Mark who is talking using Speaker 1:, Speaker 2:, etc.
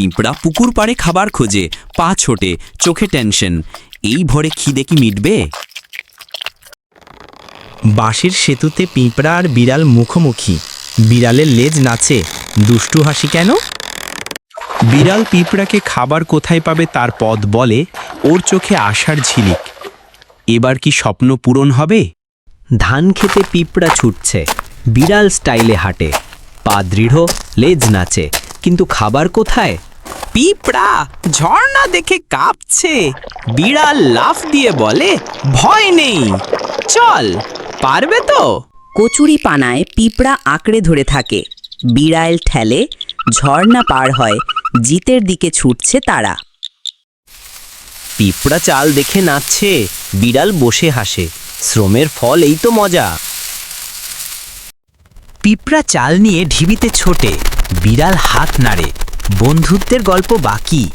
Speaker 1: পিঁপড়া পুকুর পাড়ে খাবার খোঁজে, পা ছোটে, চোখে টেনশন এই ভরে খিদে কি মিটবে?
Speaker 2: বাঁশের সেতুতে পিঁপড়া আর বিড়াল মুখোমুখি। বিড়ালের লেজ নাচে, দুষ্টু হাসি কেন? বিড়াল পিঁপড়াকে খাবার কোথায় পাবে তার পথ বলে, ওর চোখে আশার ঝিলিক। এবার কি স্বপ্ন পূরণ হবে?
Speaker 3: ধান খেতে পিঁপড়া ছুটছে, বিড়াল স্টাইলে হাঁটে। পা দৃঢ়, লেজ নাচে, কিন্তু খাবার কোথায়?
Speaker 1: পিঁপড়া ঝর্ণা দেখে কাঁপছে। বিড়াল লাফ দিয়ে বলে ভয় নেই চল পারবে তো?
Speaker 4: কচুরি পানায় পিঁপড়া আঁকড়ে ধরে থাকে। বিড়াল ঠেলে ঝর্ণা পার হয় জিতের দিকে ছুটছে তারা।
Speaker 3: পিঁপড়া চাল দেখে নাচছে বিড়াল বসে হাসে শ্রমের ফল এই তো মজা। পিঁপড়া চাল নিয়ে ঢিবিতে ছোটে বিড়াল হাত নাড়ে বন্ধুত্বের গল্প বাকি।